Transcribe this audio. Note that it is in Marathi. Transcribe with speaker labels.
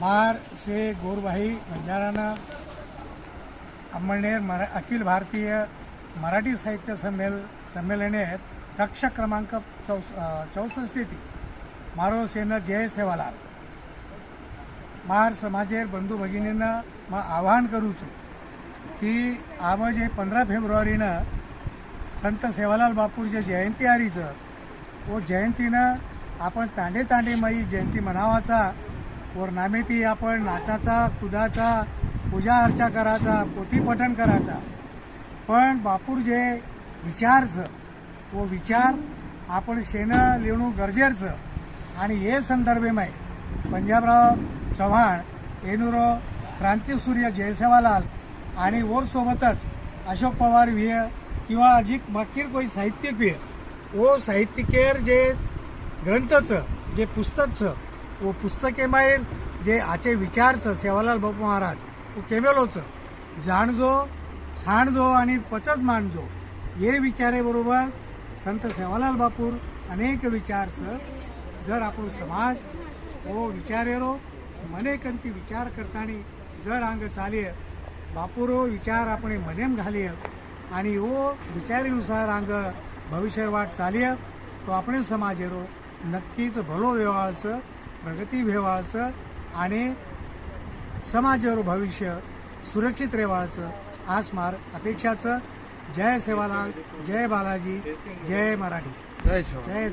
Speaker 1: महाराष्ट्रे गोरबाई बंजाराना अंमळनेर मरा अखिल भारतीय मराठी साहित्य संमेल संमेलने कक्ष क्रमांक चौ चौसष्ट मारो सेन जय सेवालाल. मार समाजेर बंधू भगिनींना मग आवाहन करूचो की आम जे पंधरा फेब्रुवारीनं संत सेवालाल बापूरच्या जयंती आरीचं व जयंतीनं आपण तांडे तांडेमाई जयंती मनावाचा व आपण नाचाचा कुदाचा पूजा अर्चा करायचा पोथीपठन करायचा. पण बापूर जे विचारचं व विचार आपण शेणं लिहणं गरजेचं. आणि हे संदर्भेमाय पंजाबराव चव्हाण एनुरो क्रांतीसूर्य जयसेवालाल आणि वर सोबतच अशोक पवार विय किंवा अजिक बाकीर कोई साहित्यिक विय ओ साहित्यिकेर जे ग्रंथचं जे पुस्तकचं व पुस्तकेमायर जे आचे विचारचं सेवालाल बापू महाराज व केमेलोचं जाणजो सांडजो आणि पचच मांडजो हे विचारेबरोबर संत सेवालाल बापूर अनेक विचारचं जर आपण समाज व विचारेरो मनेकंती विचार करताना जर अंग चालिय. बापूरो विचार आपण मनेम घालिय. आणि हो ओ विचारीनुसार अंग भविष्यवाट चालिय. तो आपण समाजेरो नक्कीच भलो व्यवहारचं प्रगती व्यवहारचं आणि समाजेरो भविष्य सुरक्षित रेवाळचं आसमार अपेक्षाचं. जय सेवालाल जय बालाजी जय मराठी.
Speaker 2: जय
Speaker 1: जय